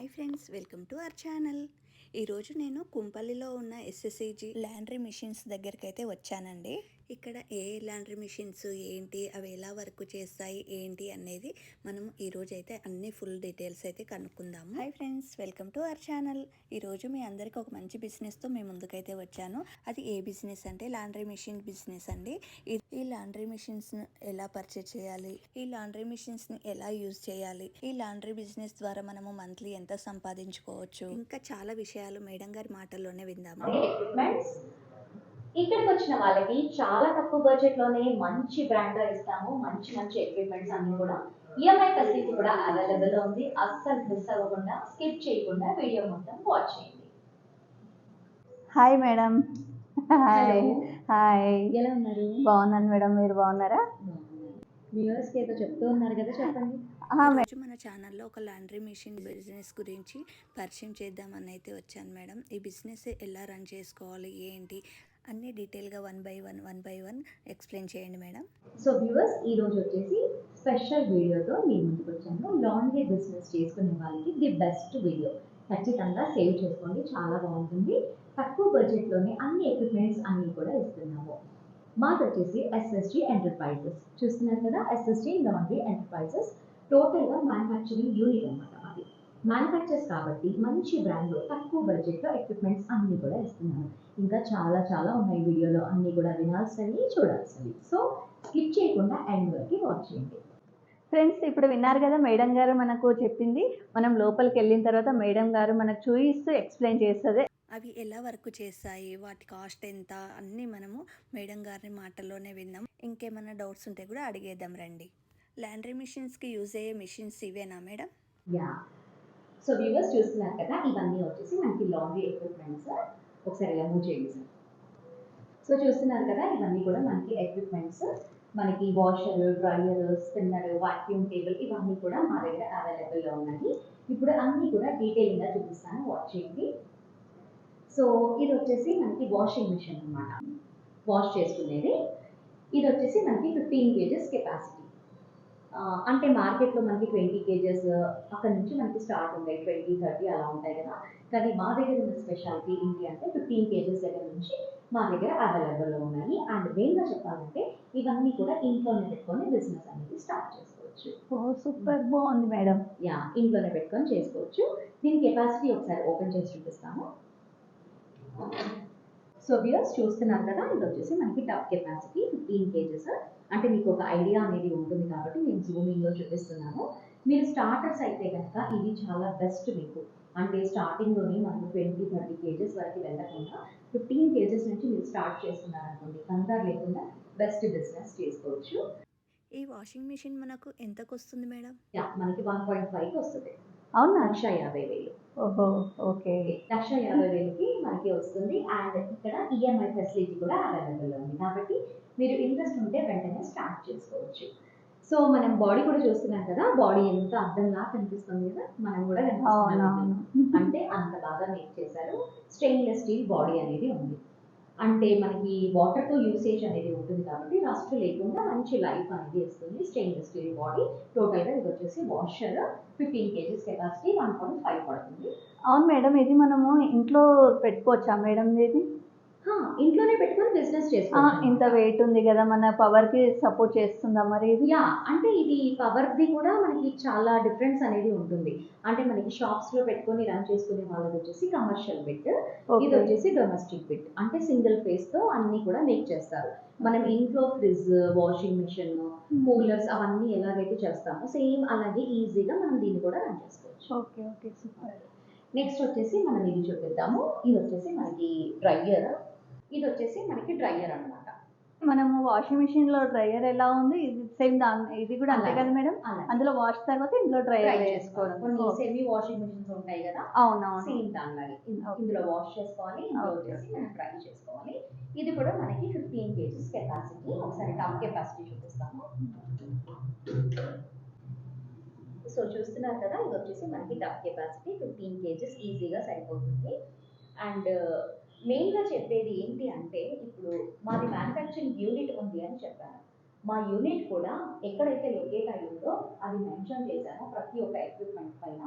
Hi friends welcome to our channel. ఈరోజు నేను కుంపల్లిలో ఉన్న ఎస్ఎస్సిజి ల్యాండ్రీ మిషన్స్ దగ్గరికి అయితే వచ్చానండి. ఇక్కడ ఏ ల్యాండ్రీ మిషన్స్ ఏంటి? అవి ఎలా వర్క్ చేస్తాయి? ఏంటి? అనేది మనం ఈరోజు అయితే అన్ని ఫుల్ డీటెయిల్స్ అయితే కనుక్కుందాము. Hi friends welcome to our channel ఈరోజు మీ అందరికి ఒక మంచి బిజినెస్తో మీ ముందుకైతే వచ్చాను. అది ఏ బిజినెస్ అంటే? లాండ్రీ మిషన్ బిజినెస్ అండి. ఈ- ఈ లాండ్రీ మిషన్స్ ఎలా పర్చేజ్ చేయాలి? ఈ లాండ్రీ మిషన్స్ని ఎలా యూజ్ చేయాలి? ఈ లాండ్రీ బిజినెస్ ద్వారా మనము మంత్లీ ఎంత సంపాదించుకోవచ్చు? ఇంకా చాలా విషయాలు మేడం గారి మాటల్లోనే విందాము. ఇక్కడికి వచ్చిన వాళ్ళకి చాలా తక్కువ బడ్జెట్లోనే మంచి బ్రాండ్లో ఇస్తాము మంచి మంచి ఎక్విప్మెంట్స్ అన్ని కూడా. ఈఎంఐ ఫెసిలిటీ కూడా అవైలబుల్లో ఉంది. అస్సలు మిస్ అవ్వకుండా స్కిప్ చేయకుండా వీడియో మొత్తం వాచ్ చేయండి. Hi madam hi. హాయ్ ఎలా ఉన్నారు? బాగున్నాను మేడం మీరు బాగున్నారా? వ్యూవర్స్కి ఏదో చెప్తూ ఉన్నారు కదా చెప్పండి. మన ఛానల్లో ఒక లాండ్రీ మిషన్ బిజినెస్ గురించి పరిచయం చేద్దామని అయితే వచ్చాను మేడం ఈ బిజినెస్ ఎలా రన్ చేసుకోవాలి ఏంటి అన్ని డీటెయిల్గా one by one one by one explain చేయండి మేడం. సో వ్యూవర్స్ ఈ రోజు వచ్చేసి స్పెషల్ వీడియోతో మీ ముందుకు వచ్చాను. లాండ్రీ బిజినెస్ చేసుకునే వాళ్ళకి ది బెస్ట్ వీడియో ఖచ్చితంగా సేవ్ చేసుకోండి చాలా బాగుంటుంది. తక్కువ బడ్జెట్లోనే అన్ని ఎక్విప్మెంట్స్ అన్నీ కూడా ఇస్తున్నాము. మాది వచ్చేసి ఎస్ఎస్జి ఎంటర్ప్రైజెస్ చూస్తున్నారు కదా ఎస్ఎస్జి లాండ్రీ ఎంటర్ప్రైజెస్ టోటల్గా మ్యానుఫ్యాక్చరింగ్ యూనిట్ అనమాట మ్యానుఫ్యాక్చర్స్ కాబట్టి మంచి బ్రాండ్లో తక్కువ బడ్జెట్లో ఎక్విప్మెంట్స్ అన్నీ కూడా ఇస్తున్నాము ఇంకా చాలా చాలా ఉన్నాయి వీడియోలో. అన్నీ కూడా వినాల్సినవి చూడాల్సినవి. సో స్కిప్ చేయకుండా ఎండ్ వరకు వాచ్ చేయండి. ఫ్రెండ్స్ ఇప్పుడు విన్నారు కదా మేడం గారు మనకు చెప్పింది. మనం లోపలికి వెళ్ళిన తర్వాత మేడం గారు మనకు చూపిస్తూ ఎక్స్ప్లెయిన్ చేస్తుంది. అవి ఎలా వర్క్ చేస్తాయి? వాటి కాస్ట్ ఎంత? అన్నీ మనము మేడం గారి మాటల్లోనే విందాం ఇంకేమైనా డౌట్స్ ఉంటే కూడా అడిగేద్దాం రండి. లాండ్రీ మిషన్స్కి యూజ్ అయ్యే మిషన్స్ ఇవేనా మేడం? యా సో వ్యూవర్స్ చూస్తున్నారు కదా ఇవన్నీ వచ్చేసి మనకి లాండ్రీ ఎక్విప్మెంట్స్ ఒకసారి ఇలా మూవ్ చేయండి సార్ సో చూస్తున్నారు కదా ఇవన్నీ కూడా మనకి ఎక్విప్మెంట్స్ మనకి washer dryer spinner vacuum table ఇవన్నీ కూడా మా దగ్గర అవైలబుల్లో ఉన్నాయి. ఇప్పుడు అన్నీ కూడా డీటెయిలింగ్గా చూపిస్తాను. వాచ్ చేయండి. సో ఇది వచ్చేసి మనకి వాషింగ్ మిషన్ అనమాట వాష్ చేసుకునేది. ఇది వచ్చేసి మనకి ఫిఫ్టీన్ కేజెస్ కెపాసిటీ అంటే మార్కెట్లో మనకి ట్వంటీ కేజెస్ అక్కడ నుంచి మనకి స్టార్ట్ ఉంటాయి. ట్వంటీ థర్టీ అలా ఉంటాయి కదా. కానీ మా దగ్గర ఉన్న స్పెషాలిటీ ఏంటి అంటే ఫిఫ్టీన్ కేజెస్ దగ్గర నుంచి మా దగ్గర అవైలబుల్లో ఉన్నాయి. అండ్ మెయిన్గా చెప్పాలంటే ఇవన్నీ కూడా ఇంట్లోనే పెట్టుకొని బిజినెస్ అనేది స్టార్ట్ చేసుకోవచ్చు. ఓ సూపర్ బాగుంది మేడం. యా ఇంట్లోనే పెట్టుకొని చేసుకోవచ్చు. దీని కెపాసిటీ ఒకసారి ఓపెన్ చేసి చూపిస్తాము. సో వ్యూస్ చూస్తున్నారు కదా ఇది వచ్చేసి మనకి టప్ కెపాసిటీ ఫిఫ్టీన్ కేజెస్ అంటే మీకు ఒక ఐడియా అనేది ఉంటుంది కాబట్టి నేను జూమింగ్లో చూపిస్తున్నాను. మీరు స్టార్టర్స్ అయితే కనుక ఇది చాలా బెస్ట్ మీకు. అంటే స్టార్టింగ్లోనే మనకు ట్వంటీ థర్టీ కేజెస్ వరకు వెళ్ళకుండా ఫిఫ్టీన్ కేజెస్ నుంచి మీరు స్టార్ట్ చేస్తున్నారనుకోండి కంగారు లేకుండా బెస్ట్ బిజినెస్ చేసుకోవచ్చు. ఈ వాషింగ్ మిషన్ మనకు ఎంతకు వస్తుంది మేడం? యా మనకి వన్ పాయింట్ ఫైవ్కి వస్తుంది. అవునా? లక్ష యాభై వేలు. ఓహో ఓకే. లక్ష యాభై వేలకి మనకి వస్తుంది. అండ్ ఇక్కడ ఈఎంఐ ఫెసిలిటీ కూడా అవైలబుల్ ఉంది. కాబట్టి మీరు ఇంట్రెస్ట్ ఉంటే వెంటనే స్టార్ట్ చేసుకోవచ్చు. సో మనం బాడీ కూడా చూస్తున్నాం కదా బాడీ ఎంత అర్థంలా కనిపిస్తుంది కదా మనం కూడా అంటే అంత బాగా మేక్ చేశారు. స్టెయిన్లెస్ స్టీల్ బాడీ అనేది ఉంది. అంటే మనకి వాటర్తో యూసేజ్ అనేది ఉంటుంది కాబట్టి రస్ట్ లేకుండా మంచి లైఫ్ అనేది ఇస్తుంది స్టెయిన్లెస్ స్టీల్ బాడీ టోటల్గా ఇది వచ్చేసి washer fifteen kgs capacity one point five పడుతుంది. అవును మేడం ఇది మనము ఇంట్లో పెట్టుకోవచ్చా మేడం ఇది? ఇంట్లోనే పెట్టుకొని బిజినెస్ చేసుకోవచ్చు ఇంత వెయిట్ ఉంది కదా మన పవర్కి సపోర్ట్ చేస్తుందా మరి యా అంటే ఇది పవర్ది కూడా మనకి చాలా డిఫరెన్స్ అనేది ఉంటుంది. అంటే మనకి షాప్స్లో పెట్టుకొని రన్ చేసుకునే వాళ్ళది వచ్చేసి కమర్షియల్ బిట్ ఇది వచ్చేసి డొమెస్టిక్ బిట్ అంటే సింగిల్ ఫేస్తో అన్ని కూడా మేక్ చేస్తారు. మనం ఇంట్లో ఫ్రిడ్జ్ వాషింగ్ మిషన్ కూలర్స్ అవన్నీ ఎలాగైతే చేస్తామో సేమ్ అలాగే ఈజీగా మనం దీన్ని కూడా రన్ చేసుకోవచ్చు. ఓకే ఓకే సూపర్ నెక్స్ట్ వచ్చేసి మనం ఇది చూపిద్దాము. ఇది వచ్చేసి మనకి డ్రైయర్ ఇది వచ్చేసి మనకి డ్రైయర్ అన్నమాట. మనము వాషింగ్ మిషన్లో డ్రైయర్ ఎలా ఉంది ఇది సేమ్ దాని ఇది కూడా అంతే. కదా మేడం? అందులో వాష్ తర్వాత ఇందులో డ్రైయర్ డ్రై చేసుకోవడం కొన్ని. సెమీ వాషింగ్ మిషన్స్ ఉంటాయి కదా? అవునవును. సేమ్ దానిలాగే. ఇందులో వాష్ చేసుకోవాలి ఇందులో. వచ్చేసి మనం డ్రై చేసుకోవాలి. ఇది కూడా మనకి ఫిఫ్టీన్ కేజీస్ కెపాసిటీ. ఒకసారి టాప్ కెపాసిటీ చూపిస్తాము. సో చూస్తున్నారు కదా? ఇది వచ్చేసి మనకి టప్ కెపాసిటీ. ఫిఫ్టీన్ కేజెస్ ఈజీగా సరిపోతుంది. అండ్ మెయిన్గా చెప్పేది ఏంటి అంటే ఇప్పుడు మాది మ్యానుఫ్యాక్చరింగ్ యూనిట్ ఉంది అని చెప్పాను. మా యూనిట్ కూడా ఎక్కడైతే లొకేట్ అయ్యిందో అది మెన్షన్ చేశానో ప్రతి ఒక్క ఎక్విప్మెంట్ పైన.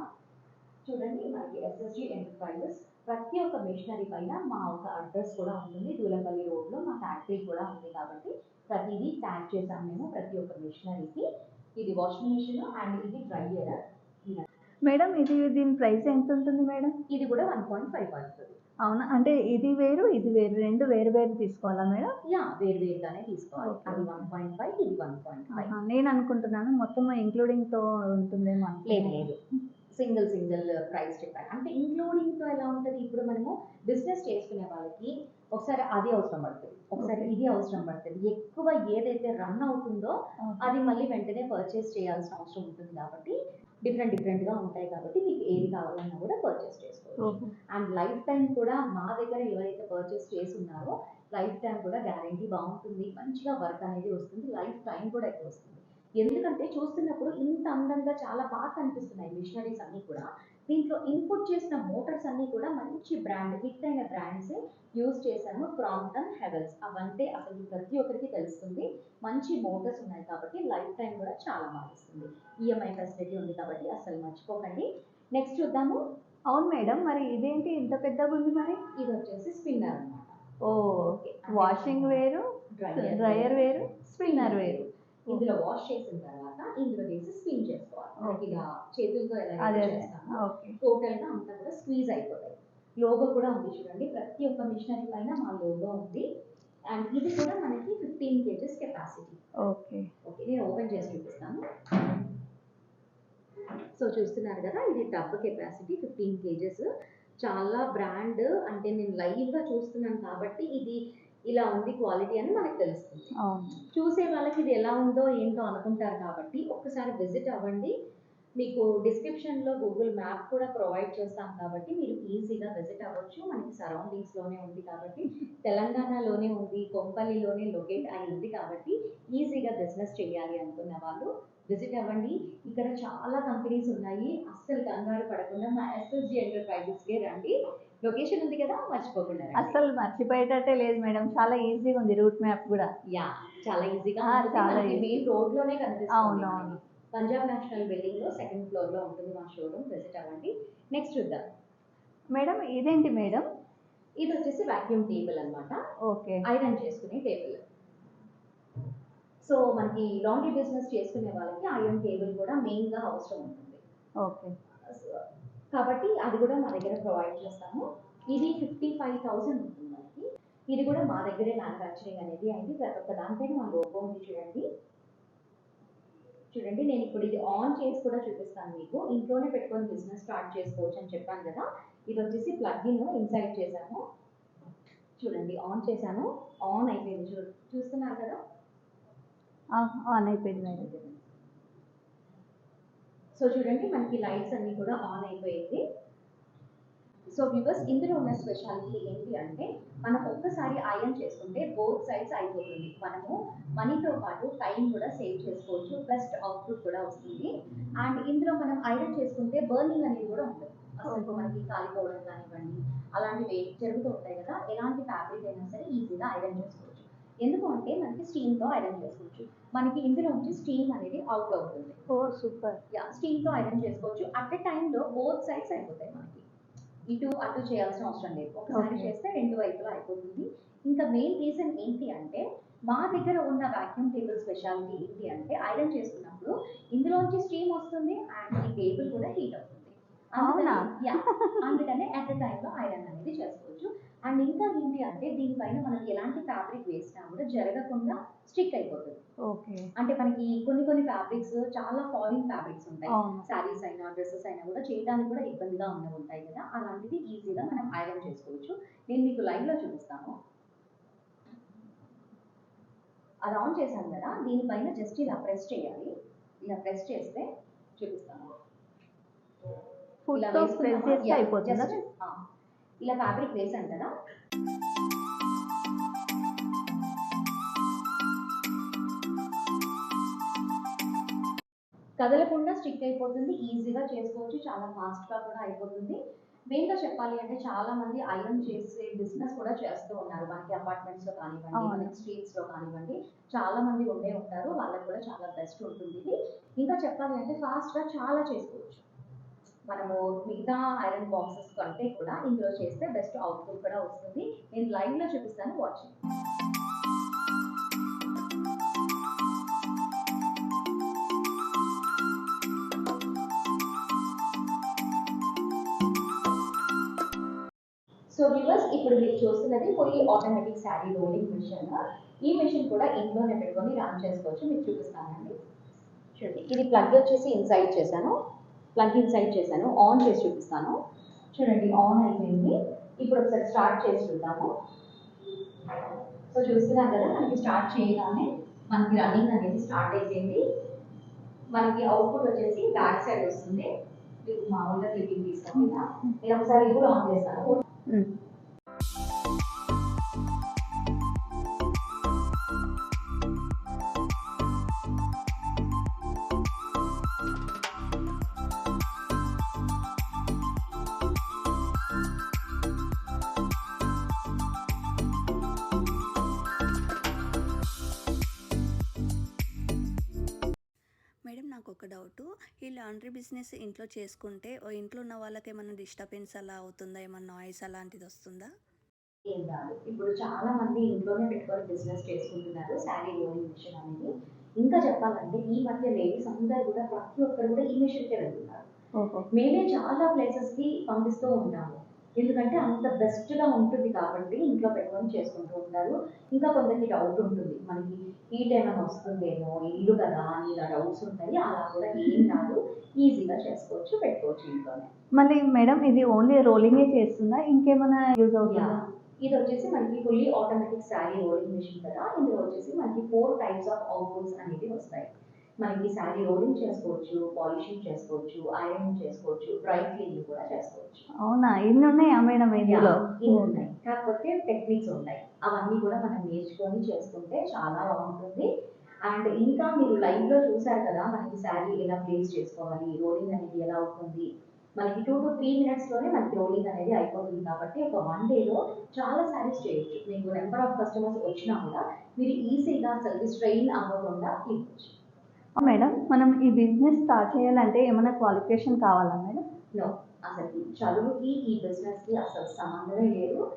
చూడండి మనకి ఎస్ఎస్జి ఎంటర్ప్రైజెస్ ప్రతి ఒక్క మిషనరీ పైన మా ఒక అడ్రస్ కూడా ఉంటుంది. దూలపల్లి రోడ్లో మా ఫ్యాక్టరీ కూడా ఉంది కాబట్టి ప్రతిదీ ట్యాగ్ చేసాం మేము ప్రతి ఒక్క మిషనరీకి ఇది వాషింగ్ మిషన్ అండ్ ఇది డ్రైయర్ మేడం ఇది దీని ప్రైస్ ఎంత ఉంటుంది మేడం? ఇది కూడా వన్ పాయింట్ ఫైవ్ పడుతుంది. అవునా? అంటే ఇది వేరు ఇది వేరు. రెండు వేరు వేరు తీసుకోవాలా మేడం? యా వేరు వేరుగానే తీసుకోవాలి. అది వన్ పాయింట్ ఫైవ్ ఇది వన్ పాయింట్ ఫైవ్ నేను అనుకుంటున్నాను మొత్తం ఇంక్లూడింగ్తో ఉంటుందేమో లేదు. లేదు. సింగిల్ సింగిల్ ప్రైస్ చెప్పాను అంటే ఇంక్లూడింగ్తో ఎలా ఉంటుంది? ఇప్పుడు మనము బిజినెస్ చేసుకునే వాళ్ళకి ఒకసారి అది అవసరం పడుతుంది. ఒకసారి. ఇది అవసరం పడుతుంది. ఎక్కువ ఏదైతే రన్ అవుతుందో. అది మళ్ళీ వెంటనే పర్చేస్ చేయాల్సిన అవసరం ఉంటుంది కాబట్టి డిఫరెంట్ డిఫరెంట్గా ఉంటాయి కాబట్టి మీకు ఏది కావాలన్నా కూడా పర్చేస్ చేసుకోవచ్చు. అండ్ లైఫ్ టైం కూడా మా దగ్గర ఎవరైతే పర్చేస్ చేస్తున్నారో లైఫ్ టైం కూడా గ్యారంటీ బాగుంటుంది. మంచిగా వర్క్ అనేది వస్తుంది. లైఫ్ టైం కూడా ఎక్కువ వస్తుంది. ఎందుకంటే చూస్తున్నప్పుడు ఇంత అందంగా చాలా బాగా కనిపిస్తున్నాయి మిషనరీస్ అన్ని కూడా. దీంట్లో ఇన్పుట్ చేసిన మోటార్స్ అన్ని కూడా మంచి బ్రాండ్ హిట్ అయిన బ్రాండ్స్ యూజ్ చేశాను క్రాంప్టన్ హెవెల్స్ అవంటే అసలు ప్రతి ఒక్కరికి తెలుస్తుంది. మంచి మోటార్స్ ఉన్నాయి కాబట్టి లైఫ్ టైం కూడా చాలా మారుస్తుంది. ఈఎంఐ ఫెసిలిటీ ఉంది కాబట్టి అసలు మర్చిపోకండి. నెక్స్ట్ చూద్దాము. అవును మేడం మరి ఇదేంటి ఇంత పెద్దగా ఉంది మరి? ఇది వచ్చేసి స్పిన్నర్ అన్నమాట. ఓ వాషింగ్ వేరు డ్రైయర్ వేరు. స్పిన్నర్ వేరు. ఇందులో వాష్ చేసిన తర్వాత ఇందులో వేసి స్పిన్ చేసుకోవాలి మనకి ఇలా చేతులతో ఎలా చేస్తామో టోటల్గా అంతా కూడా స్క్వీజ్ అయిపోతాయి. లోగో కూడా ఉంది చూడండి. ప్రతి ఒక్క మిషనరీ పైన మా లోగో ఉంది. అండ్ ఇది కూడా మనకి fifteen kgs capacity. Okay. Okay నేను ఓపెన్ చేసి చూపిస్తాను. సో చూస్తున్నారు కదా ఇది టబ్ కెపాసిటీ ఫిఫ్టీన్ కేజెస్. చాలా బ్రాండ్ అంటే నేను లైవ్గా చూస్తున్నాను కాబట్టి ఇది ఇలా ఉంది క్వాలిటీ అని మనకు తెలుస్తుంది. చూసే వాళ్ళకి ఇది ఎలా ఉందో ఏంటో అనుకుంటారు కాబట్టి ఒక్కసారి విజిట్ అవ్వండి. మీకు డిస్క్రిప్షన్లో గూగుల్ మ్యాప్ కూడా ప్రొవైడ్ చేస్తాం కాబట్టి మీరు ఈజీగా విజిట్ అవ్వచ్చు. మనకి సరౌండింగ్స్లోనే ఉంది కాబట్టి తెలంగాణలోనే ఉంది కొంపల్లిలోనే లొకేట్ అయి ఉంది కాబట్టి ఈజీగా బిజినెస్ చేయాలి అనుకున్న వాళ్ళు విజిట్ అవ్వండి. ఇక్కడ చాలా కంపెనీస్ ఉన్నాయి. అస్సలు కంగారు పడకుండా మా ఎస్ఎస్జి ఎంటర్ప్రైజెస్కే రండి. లొకేషన్ ఉంది కదా మర్చిపోకుండా. అసలు మర్చిపోయేటట్టే లేదు మేడం. చాలా ఈజీగా ఉంది రూట్ మ్యాప్ కూడా. యా చాలా ఈజీగా చాలా. మెయిన్ రోడ్లోనే కనిపిస్తుంది అవును. పంజాబ్ నేషనల్ బిల్డింగ్లో సెకండ్ ఫ్లోర్లో ఉంటుంది మా షోరూమ్ విజిట్ అవ్వండి. నెక్స్ట్ చూద్దాం. మేడం ఇదేంటి మేడం? ఇది వచ్చేసి వాక్యూమ్ టేబుల్ అన్నమాట. ఓకే. ఐరన్ చేసుకునే టేబుల్ సో మనకి లాండ్రీ బిజినెస్ చేసుకునే వాళ్ళకి ఐరన్ టేబుల్ కూడా మెయిన్గా అవసరం ఉంటుంది. ఓకే. కాబట్టి అది కూడా మా దగ్గర ప్రొవైడ్ చేస్తాము. ఇది ఫిఫ్టీ ఫైవ్ థౌసండ్ ఉంటుంది మనకి. ఇది కూడా మా దగ్గరే మ్యానుఫ్యాక్చరింగ్ అనేది అయింది. ప్రతి ఒక్క దానిపైన మా లోగో ఉంది చూడండి. చూడండి నేను ఇప్పుడు ఇది ఆన్ చేసి కూడా చూపిస్తాను మీకు. ఇంట్లోనే పెట్టుకొని బిజినెస్ స్టార్ట్ చేసుకోవచ్చు అని చెప్పాను కదా. ఇది వచ్చేసి ప్లగ్ ఇన్సైడ్ చేశాను చూడండి ఆన్ చేశాను. ఆన్ అయిపోయింది. చూ చూస్తున్నారు కదా? ఆన్ అయిపోయింది. మేడం సో చూడండి మనకి లైట్స్ అన్ని కూడా ఆన్ అయిపోయింది. సో వ్యూవర్స్ ఇందులో ఉన్న స్పెషాలిటీ ఏంటి అంటే మనం ఒక్కసారి ఐరన్ చేసుకుంటే బోత్ సైడ్స్ అయిపోతుంది. మనము మనీతో పాటు టైం కూడా సేవ్ చేసుకోవచ్చు ప్లస్ అవుట్పుట్ కూడా వస్తుంది. అండ్ ఇందులో మనం ఐరన్ చేసుకుంటే బర్నింగ్ అనేది కూడా ఉంటుంది. అసలు మనకి కాలిపోవడం కానివ్వండి అలాంటివి జరుగుతూ ఉంటాయి కదా ఎలాంటి ఫ్యాబ్రిక్ అయినా సరే ఈజీగా ఐరన్ చేసుకోవచ్చు. ఎందుకు అంటే మనకి స్టీమ్తో ఐరన్ చేసుకోవచ్చు. మనకి ఇందులో నుంచి స్టీమ్ అనేది అవుట్ అవుతుంది. Oh super. యా స్టీమ్తో ఐరన్ చేసుకోవచ్చు. అట్ ఎ టైంలో బోత్ సైడ్స్ అయిపోతాయి మనకి. ఇటు అటు చేయాల్సిన అవసరం లేదు. ఒకసారి. చేస్తే రెండు వైపులా అయిపోతుంది. ఇంకా మెయిన్ రీజన్ ఏంటి అంటే మా దగ్గర ఉన్న వాక్యూమ్ టేబుల్ స్పెషాలిటీ ఏంటి అంటే ఐరన్ చేసుకున్నప్పుడు ఇందులోంచి స్టీమ్ వస్తుంది అండ్ ఈ టేబుల్ కూడా హీట్ అవుతుంది. అందుకని- అవునా? Yeah. అందుకనే అట్ టైంలో ఐరన్ అనేది చేసుకోవచ్చు. అండ్ ఇంకా ఏంటి అంటే దీనిపైన మనకి ఎలాంటి ఫ్యాబ్రిక్ వేసినా కూడా జరగకుండా స్టిక్ అయిపోతుంది. ఓకే అంటే మనకి కొన్ని కొన్ని ఫ్యాబ్రిక్స్ చాలా ఫాలింగ్ ఫ్యాబ్రిక్స్ ఉంటాయి. శారీస్ అయినా డ్రెస్సెస్ అయినా కూడా చేయడానికి కూడా ఇబ్బందిగా ఉన్నవి ఉంటాయి కదా అలాంటివి ఈజీగా మనం ఐరన్ చేసుకోవచ్చు. నేను మీకు లైవ్లో చూపిస్తాను. అది ఆన్ చేశాను కదా. దీనిపైన జస్ట్ ఇలా ప్రెస్ చేయాలి. ఇలా ప్రెస్ చేస్తే చూపిస్తాను. ఇలా చేస్తే Yeah, అయిపోతుందా? ఇలా ఫ్యాబ్రిక్ వేసాను కదా. కదలకుండా స్టిక్ అయిపోతుంది ఈజీగా చేసుకోవచ్చు చాలా ఫాస్ట్గా కూడా అయిపోతుంది. మెయిన్గా చెప్పాలి అంటే చాలా మంది ఐరన్ చేసే బిజినెస్ కూడా చేస్తూ ఉన్నారు. మనకి అపార్ట్మెంట్స్లో కానివ్వండి. మనకి స్ట్రీట్స్లో కానివ్వండి చాలా మంది ఉండే ఉంటారు. వాళ్ళకి కూడా చాలా బెస్ట్ ఉంటుంది ఇది. ఇంకా చెప్పాలి అంటే ఫాస్ట్గా చాలా చేసుకోవచ్చు. మనము మిగతా ఐరన్ బాక్సెస్ కంటే కూడా ఇందులో చేస్తే బెస్ట్ అవుట్పుట్ కూడా వస్తుంది. నేను లైవ్లో చూపిస్తాను వాచ్ సో వ్యూవర్స్ ఇప్పుడు మీరు చూస్తున్నది fully automatic sari rolling machine ఈ మిషన్ కూడా ఇంట్లోనే పెట్టుకొని రన్ చేసుకోవచ్చు. మీకు చూపిస్తానండి. చూడండి. ఇది ప్లగ్ వచ్చేసి ఇన్సైడ్ చేశాను. ప్లగ్ ఇన్సైడ్ చేశాను. ఆన్ చేసి చూపిస్తాను. చూడండి ఆన్ అయిపోయింది. ఇప్పుడు ఒకసారి స్టార్ట్ చేసి చూద్దాము. సో చూస్తున్నాం కదా మనకి స్టార్ట్ చేయగానే మనకి రన్నింగ్ అనేది స్టార్ట్ అయిపోయింది. మనకి అవుట్పుట్ వచ్చేసి బ్యాక్ సైడ్ వస్తుంది. మామూలుగా క్లిప్పింగ్ తీసుకోండి నేను ఒకసారి కూడా ఆన్ చేస్తాను. Hmm. ఈ లాండ్రీ బిజినెస్ ఇంట్లో చేసుకుంటే ఓ ఇంట్లో ఉన్న వాళ్ళకి ఏమైనా డిస్టర్బెన్స్ అలా అవుతుందా? ఏమన్నా నాయిస్ అలాంటిది వస్తుందా? ఏం కాదు. ఇప్పుడు చాలా మంది ఇంట్లోనే పెట్టుకొని బిజినెస్ చేసుకుంటున్నారు శారీ రోలింగ్ మిషన్ అనేది. ఇంకా చెప్పాలంటే ఈ మధ్య లేడీస్ అందరు కూడా ప్రతి ఒక్కరు కూడా ఈ మిషన్కే వెళ్తున్నారు. మేమే చాలా ప్లేసెస్కి పంపిస్తూ ఉంటాము. ఎందుకంటే అంత బెస్ట్గా ఉంటుంది కాబట్టి ఇంట్లో పెట్టుకొని చేసుకుంటూ ఉంటారు. ఇంకా కొందరికి డౌట్ ఉంటుంది. మనకి హీట్ ఏమైనా వస్తుందేమో ఇల్లు కదా అని ఇలా డౌట్స్ ఉంటాయి. అలా కూడా ఏం రాదు. ఈజీగా చేసుకోవచ్చు పెట్టుకోవచ్చు ఇంట్లోనే. మళ్ళీ మేడం ఇది ఓన్లీ రోలింగే చేస్తుందా? ఇంకేమైనా యూజ్ అవుతుందా. ఇది వచ్చేసి మనకి fully automatic sari rolling machine కదా. ఇందులో వచ్చేసి మనకి ఫోర్ టైప్స్ ఆఫ్ అవుట్పుట్స్ అనేవి వస్తాయి. మనకి శారీ రోలింగ్ చేసుకోవచ్చు పాలిషింగ్ చేసుకోవచ్చు ఐరన్ చేసుకోవచ్చు డ్రై క్లీనింగ్ కూడా చేసుకోవచ్చు. అవునా? ఇన్ని ఉన్నాయా మేడం ఇందులో? ఉన్నాయి. కాకపోతే టెక్నిక్స్ ఉన్నాయి. అవన్నీ కూడా మనం నేర్చుకొని చేసుకుంటే చాలా బాగుంటుంది. అండ్ ఇంకా మీరు లైవ్లో చూసారు కదా మనకి శారీ ఎలా ప్లేస్ చేసుకోవాలి రోలింగ్ అనేది ఎలా అవుతుంది? మనకి టూ టు త్రీ మినిట్స్లోనే మనకి రోలింగ్ అనేది అయిపోతుంది కాబట్టి ఒక వన్ డేలో చాలా శారీస్ చేయొచ్చు. మీకు నెంబర్ ఆఫ్ కస్టమర్స్ వచ్చినా కూడా మీరు ఈజీగా అసలు స్ట్రెయిన్ అవ్వకుండా ఇవ్వచ్చు మేడం మనం ఈ బిజినెస్ స్టార్ట్ చేయాలంటే ఏమైనా క్వాలిఫికేషన్ కావాలా మేడం? నో అసలు చదువుకి ఈ బిజినెస్కి అసలు సంబంధమే లేదు.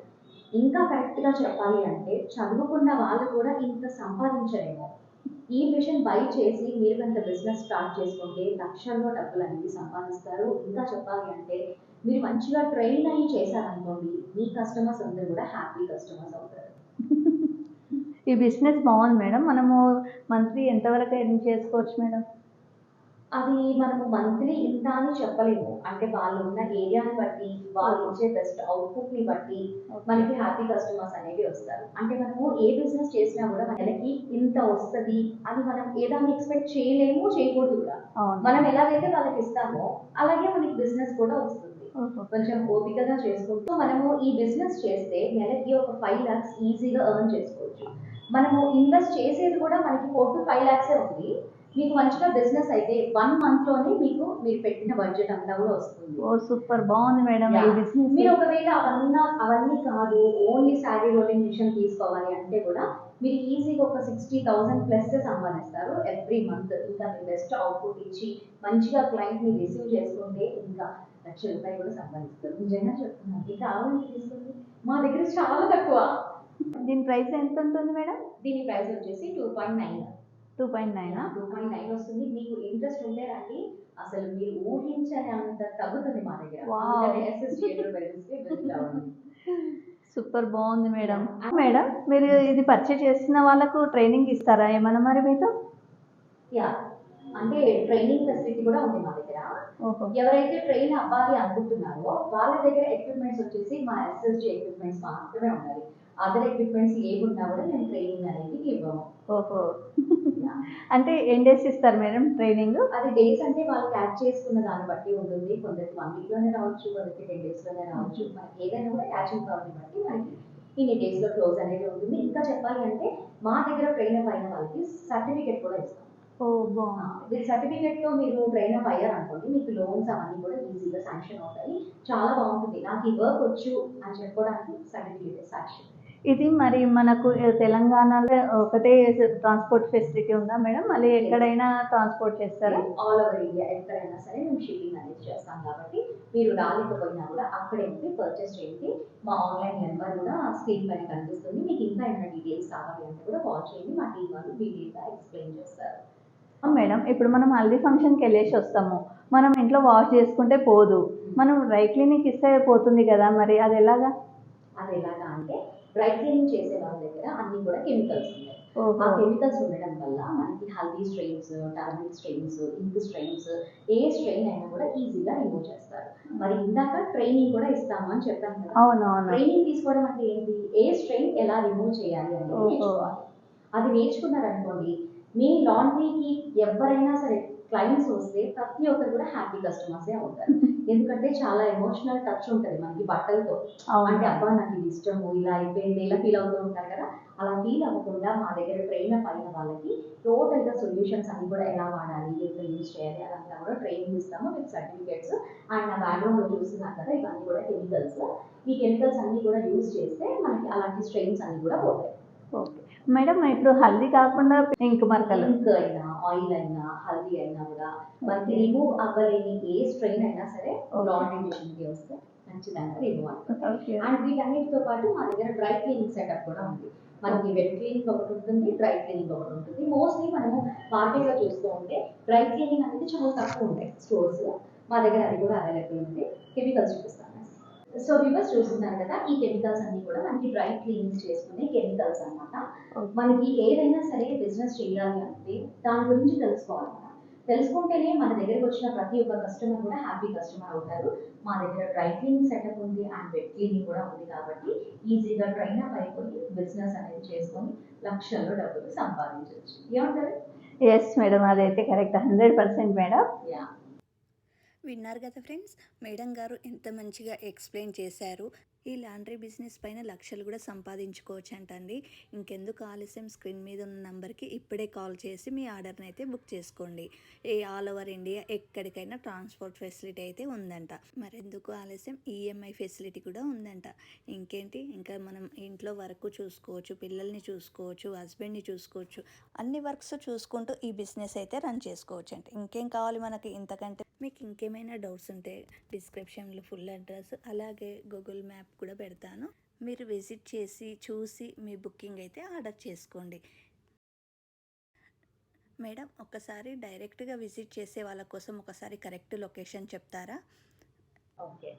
ఇంకా కరెక్ట్గా చెప్పాలి అంటే చదువుకున్న వాళ్ళు కూడా ఇంత సంపాదించలేము. ఈ మిషన్ బై చేసి మీరు కనుక బిజినెస్ స్టార్ట్ చేసుకుంటే లక్షల్లో డబ్బులు అనేది సంపాదిస్తారు. ఇంకా చెప్పాలి అంటే మీరు మంచిగా ట్రైన్ అయ్యి చేశారనుకోండి మీ కస్టమర్స్ అందరూ కూడా హ్యాపీ కస్టమర్స్ అవుతారు. ఈ బిజినెస్ బాగుంది మేడం. మనము మంత్లీ ఎంతవరకు ఎర్న్ చేసుకోవచ్చు మేడం? అది మనము మంత్లీ ఇంత అని చెప్పలేము. అంటే వాళ్ళు ఉన్న ఏరియాని బట్టి వాళ్ళు ఇచ్చే బెస్ట్ అవుట్పుట్ని బట్టి మనకి హ్యాపీ కస్టమర్స్ అనేవి వస్తారు. అంటే మనము ఏ బిజినెస్ చేసినా కూడా మనకి ఇంత వస్తది అని మనం ఏదాన్ని ఎక్స్పెక్ట్ చేయలేము చేయకూడదు కూడా. మనం ఎలాగైతే వాళ్ళకి ఇస్తామో అలాగే మనకి బిజినెస్ కూడా వస్తుంది. కొంచెం ఓపికగా చేసుకుంటూ మనము ఈ బిజినెస్ చేస్తే నెలకి ఒక ఫైవ్ లాక్స్ ఈజీగా ఎర్న్ చేసుకోవచ్చు. మనము ఇన్వెస్ట్ చేసేది కూడా మనకి ఫోర్ టు ఫైవ్ లాక్సే ఉంది. మీకు మంచిగా బిజినెస్ అయితే వన్ మంత్లోనే మీకు మీరు పెట్టిన బడ్జెట్ అంతా కూడా వస్తుంది. Oh super. బాగుంది మేడం ఈ Yeah. బిజినెస్ మీరు ఒకవేళ అవన్నీ అవన్నీ కాదు ఓన్లీ శారీ రోలింగ్ మిషన్ తీసుకోవాలి అంటే కూడా మీరు ఈజీగా ఒక సిక్స్టీ థౌసండ్ ప్లస్ సంపాదిస్తారు ఎవ్రీ మంత్ ఇంకా మీ బెస్ట్ అవుట్పుట్ ఇచ్చి మంచిగా క్లయింట్ని రిసీవ్ చేసుకుంటే ఇంకా లక్ష రూపాయలు కూడా సంపాదిస్తారు నిజంగా చెప్తున్నాను మీకు కావాలంటే తీసుకోండి మా దగ్గర చాలా తక్కువ. దీని ప్రైస్ ఎంత ఉంటుంది మేడం? దీని ప్రైస్ వచ్చేసి two point nine. Two point nine? Two point nine వస్తుంది. మీకు ఇంట్రెస్ట్ ఉంటే రండి అసలు మీరు ఊహించని అంత తగ్గుతుంది మా దగ్గర. సూపర్ బాగుంది మేడం. మేడం మీరు ఇది పర్చేజ్ చేసిన వాళ్ళకు ట్రైనింగ్ ఇస్తారా ఏమన్నా మరి మీతో? యా. అంటే ట్రైనింగ్ ఫెసిలిటీ కూడా ఉంది మా దగ్గర. ఎవరైతే ట్రైన్ అవ్వాలి అనుకుంటున్నారో వాళ్ళ దగ్గర ఎక్విప్మెంట్స్ వచ్చేసి మా ఎస్ఎస్జి ఎక్విప్మెంట్స్ మాత్రమే ఉండాలి. అదర్ ఎక్విప్మెంట్స్ ఏవి ఉన్నా కూడా మేము ట్రైనింగ్ అనేది ఇవ్వము. ఓహో. అంటే ఎన్ డేస్ ఇస్తారు మేడం ట్రైనింగ్ అది డేస్ అంటే వాళ్ళు క్యాచ్ చేసుకున్న దాన్ని బట్టి ఉంటుంది. కొందరికి వన్ వీక్లోనే రావచ్చు కొందరికి టెన్ డేస్లోనే రావచ్చు. మనకి ఏదైనా కూడా క్యాచింగ్ పవర్ని బట్టి మనకి ఇన్ని డేస్లో క్లోజ్ అనేది ఉంటుంది. ఇంకా చెప్పాలి అంటే మా దగ్గర ట్రైన్ అయిన వాళ్ళకి సర్టిఫికేట్ కూడా ఇస్తాం. విత్ సర్టిఫికేట్తో మీరు ట్రైన్ అప్ అయ్యారు అనుకోండి మీకు లోన్స్ అవన్నీ కూడా ఈజీగా శాంక్షన్ అవుతాయి. చాలా బాగుంటుంది. నాకు ఈ వర్క్ వచ్చు అని చెప్పుకోవడానికి సర్టిఫికేట్ సాక్ష్యం ఇది మరి మనకు తెలంగాణలో ఒకటే ట్రాన్స్పోర్ట్ ఫెసిలిటీ ఉందా మేడం? మళ్ళీ ఎక్కడైనా ట్రాన్స్పోర్ట్ చేస్తారా? ఆల్ ఓవర్ ఇండియా ఎక్కడైనా సరే మేము షిప్పింగ్ అనేది చేస్తాం కాబట్టి మీరు రాలేకపోయినా కూడా అక్కడే ఉండి పర్చేస్ చేయండి. మా ఆన్లైన్ నెంబర్ కూడా స్క్రీన్ పైన కనిపిస్తుంది. మీకు ఇంకా ఏమైనా డీటెయిల్స్ కావాలి అంటే కూడా కాల్ చేయండి. మా టీం వాళ్ళు డీటెయిల్గా ఎక్స్ప్లెయిన్ చేస్తారు. మేడం ఇప్పుడు మనం హల్దీ ఫంక్షన్కి వెళ్ళేసి వస్తాము. మనం ఇంట్లో వాష్ చేసుకుంటే పోదు. మనం డ్రై క్లీనింగ్ ఇస్తే పోతుంది కదా మరి అది ఎలాగా? అది ఎలాగా అంటే డ్రై క్లీనింగ్ చేసే వాళ్ళ దగ్గర అన్ని కూడా కెమికల్స్ ఉంటాయి. ఆ కెమికల్స్ ఉండడం వల్ల మనకి haldi stains turmeric stains ink stains ఏ స్ట్రెయిన్ అయినా కూడా ఈజీగా రిమూవ్ చేస్తారు. మరి ఇందాక ట్రైనింగ్ కూడా ఇస్తాము అని చెప్పాను కదా. ట్రైనింగ్ తీసుకోవడం అంటే ఏంటి? ఏ స్ట్రెయిన్ ఎలా రిమూవ్ చేయాలి అనేది. నేర్చుకోవాలి. అది నేర్చుకున్నారనుకోండి మీ లాండ్రీకి ఎవరైనా సరే క్లయింట్స్ వస్తే ప్రతి ఒక్కరు కూడా హ్యాపీ కస్టమర్సే అవుతారు. ఎందుకంటే చాలా ఎమోషనల్ టచ్ ఉంటుంది మనకి బట్టలతో. అంటే అబ్బా నాకు ఇది ఇష్టము ఇలా అయిపోయింది ఇలా ఫీల్ అవుతూ ఉంటారు కదా. అలా ఫీల్ అవ్వకుండా మా దగ్గర ట్రైన్ అప్ అయిన వాళ్ళకి టోటల్గా సొల్యూషన్స్ అన్ని కూడా ఎలా వాడాలి ఎట్లా యూజ్ చేయాలి అదంతా కూడా ట్రైనింగ్ ఇస్తాము విత్ సర్టిఫికేట్స్ అండ్ నా బ్యాక్గ్రౌండ్లో చూస్తున్నారు కదా ఇవన్నీ కూడా కెమికల్స్ ఈ కెమికల్స్ అన్ని కూడా యూజ్ చేస్తే మనకి అలాంటి స్ట్రెయిన్స్ అన్ని కూడా పోతాయి. ఓకే. మేడం ఇప్పుడు హల్దీ కాకుండా ఇంక్ మరకలు. ఇంక్ అయినా ఆయిల్ అయినా హల్దీ అయినా కూడా మనకి రిమూవ్ అవ్వలేని ఏ స్ట్రెయిన్ అయినా సరే కి వస్తే ఖచ్చితంగా రిమూవ్ అవుతుంది అండ్ వీటన్నిటితో పాటు మా దగ్గర డ్రై క్లీనింగ్ సెటప్ కూడా ఉంది. మనకి వెట్ క్లీనింగ్ ఒకటి ఉంటుంది డ్రై క్లీనింగ్ ఒకటి ఉంటుంది. మోస్ట్లీ మనము మార్కెట్లో చూస్తూ ఉంటే డ్రై క్లీనింగ్ అనేది చాలా తక్కువ ఉంటాయి స్టోర్స్లో మా దగ్గర అది కూడా అవైలబుల్ ఉంది. కెమికల్స్ చూపిస్తాను. సో వ్యూవర్స్ చూస్తున్నారు కదా ఈ కెమికల్స్ అన్ని కూడా మనకి డ్రై క్లీనింగ్ చేసుకునే కెమికల్స్ అన్నమాట. Okay. మనకి ఏదైనా సరే బిజినెస్ చేయాలి అంటే దాని గురించి తెలుసుకోవాలి తెలుసుకుంటేనే మన దగ్గరకు వచ్చిన ప్రతి ఒక్క కస్టమర్ కూడా హ్యాపీ కస్టమర్ అవుతారు. మా దగ్గర డ్రై క్లీనింగ్ సెటప్ ఉంది అండ్ వెట్ క్లీనింగ్ కూడా ఉంది కాబట్టి ఈజీగా ట్రైన్ అప్ అయిపోయి బిజినెస్ అనేది చేసుకొని లక్షల్లో డబ్బులు సంపాదించవచ్చు ఏమంటారు? ఎస్ మేడం అదైతే correct hundred percent madam yeah విన్నారు కదా ఫ్రెండ్స్? మేడం గారు ఎంత మంచిగా ఎక్స్ప్లెయిన్ చేశారు. ఈ లాండ్రీ బిజినెస్ పైన లక్షలు కూడా సంపాదించుకోవచ్చు అంటండి ఇంకెందుకు ఆలస్యం? స్క్రీన్ మీద ఉన్న నంబర్కి ఇప్పుడే కాల్ చేసి మీ ఆర్డర్ని అయితే బుక్ చేసుకోండి. ఏ ఆల్ ఓవర్ ఇండియా ఎక్కడికైనా ట్రాన్స్పోర్ట్ ఫెసిలిటీ అయితే ఉందంట. మరెందుకు ఆలస్యం? ఈఎంఐ ఫెసిలిటీ కూడా ఉందంట. ఇంకేంటి? ఇంకా మనం ఇంట్లో వర్క్ చూసుకోవచ్చు పిల్లల్ని చూసుకోవచ్చు హస్బెండ్ని చూసుకోవచ్చు అన్ని వర్క్స్ చూసుకుంటూ ఈ బిజినెస్ అయితే రన్ చేసుకోవచ్చు అంటే ఇంకేం కావాలి మనకి ఇంతకంటే? మీకు ఇంకేమైనా డౌట్స్ ఉంటే డిస్క్రిప్షన్లో ఫుల్ అడ్రస్ అలాగే గూగుల్ మ్యాప్ కూడా పెడతాను. మీరు విజిట్ చేసి చూసి మీ బుకింగ్ అయితే ఆర్డర్ చేసుకోండి. మేడం ఒకసారి డైరెక్ట్గా విజిట్ చేసే వాళ్ళ కోసం ఒకసారి కరెక్ట్ లొకేషన్ చెప్తారా? ఓకే.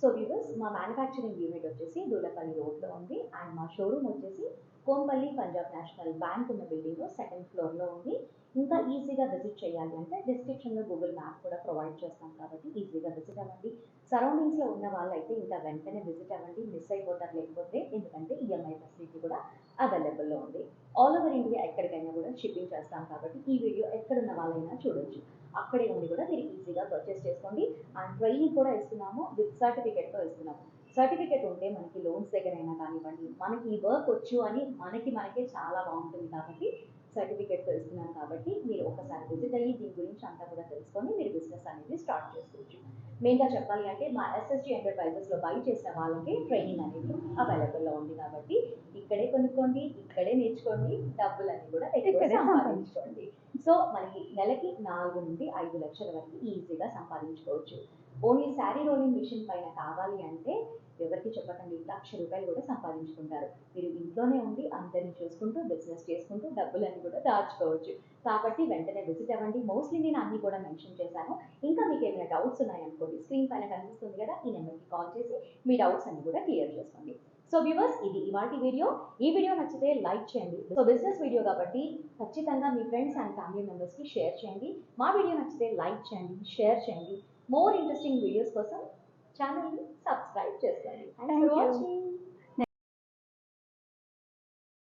సో వ్యూవర్స్ మా మ్యానుఫ్యాక్చరింగ్ యూనిట్ వచ్చేసి దూలపల్లి రోడ్లో ఉంది. అండ్ మా షోరూమ్ వచ్చేసి కోంపల్లి పంజాబ్ నేషనల్ బ్యాంక్ ఉన్న బిల్డింగ్లో సెకండ్ ఫ్లోర్లో ఉంది. ఇంకా ఈజీగా విజిట్ చేయాలి అంటే డిస్క్రిప్షన్లో గూగుల్ మ్యాప్ కూడా ప్రొవైడ్ చేస్తాం కాబట్టి ఈజీగా విజిట్ అవ్వండి. సరౌండింగ్స్లో ఉన్న వాళ్ళైతే ఇంకా వెంటనే విజిట్ అవ్వండి మిస్ అయిపోతారు లేకపోతే ఎందుకంటే ఈఎంఐ ఫెసిలిటీ కూడా అవైలబుల్లో ఉంది. ఆల్ ఓవర్ ఇండియా ఎక్కడికైనా కూడా షిప్పింగ్ చేస్తాం కాబట్టి ఈ వీడియో ఎక్కడున్న వాళ్ళైనా చూడొచ్చు. అక్కడే ఉండి కూడా మీరు ఈజీగా పర్చేస్ చేసుకోండి. అండ్ ట్రైనింగ్ కూడా ఇస్తున్నాము విత్ సర్టిఫికేట్తో ఇస్తున్నాము. సర్టిఫికేట్ ఉంటే మనకి లోన్స్ దగ్గర అయినా కానివ్వండి మనకి ఈ వర్క్ వచ్చు అని మనకి మనకే చాలా బాగుంటుంది కాబట్టి సర్టిఫికేట్తో ఇస్తున్నాం కాబట్టి మీరు ఒకసారి విజిట్ అయ్యి దీని గురించి అంతా కూడా తెలుసుకొని మీరు బిజినెస్ అనేది స్టార్ట్ చేసుకోవచ్చు. మెయిన్గా చెప్పాలి అంటే మా ఎస్ఎస్జి ఎంటర్ప్రైజెస్లో బై చేసిన వాళ్ళకి ట్రైనింగ్ అనేది అవైలబుల్లో ఉంది కాబట్టి ఇక్కడే కొనుక్కోండి ఇక్కడే నేర్చుకోండి డబ్బులు అన్ని కూడా ఇక్కడే సంపాదించుకోండి. సో మనకి నెలకి నాలుగు నుండి ఐదు లక్షల వరకు ఈజీగా సంపాదించుకోవచ్చు. ఓన్లీ శారీ రోలింగ్ మిషన్ పైన కావాలి అంటే ఎవరికి చెప్పకండి లక్ష రూపాయలు కూడా సంపాదించుకుంటారు. మీరు ఇంట్లోనే ఉండి అందరిని చూసుకుంటూ బిజినెస్ చేసుకుంటూ డబ్బులన్నీ కూడా దాచుకోవచ్చు. కాబట్టి వెంటనే విజిట్ అవ్వండి. మోస్ట్లీ నేను అన్ని కూడా మెన్షన్ చేశాను. ఇంకా మీకు ఏమైనా డౌట్స్ ఉన్నాయనుకోండి స్క్రీన్ పైన కనిపిస్తుంది కదా ఈ నెంబర్కి కాల్ చేసి మీ డౌట్స్ అన్ని కూడా క్లియర్ చేసుకోండి. సో వ్యూవర్స్ ఇది ఇవాటి వీడియో. ఈ వీడియో నచ్చితే లైక్ చేయండి. సో బిజినెస్ వీడియో కాబట్టి ఖచ్చితంగా మీ ఫ్రెండ్స్ అండ్ ఫ్యామిలీ మెంబర్స్కి షేర్ చేయండి. మా వీడియో నచ్చితే లైక్ చేయండి షేర్ చేయండి. మోర్ ఇంట్రెస్టింగ్ వీడియోస్ కోసం ఛానల్ని సబ్స్క్రైబ్ చేసుకోండి Thank you. వాచింగ్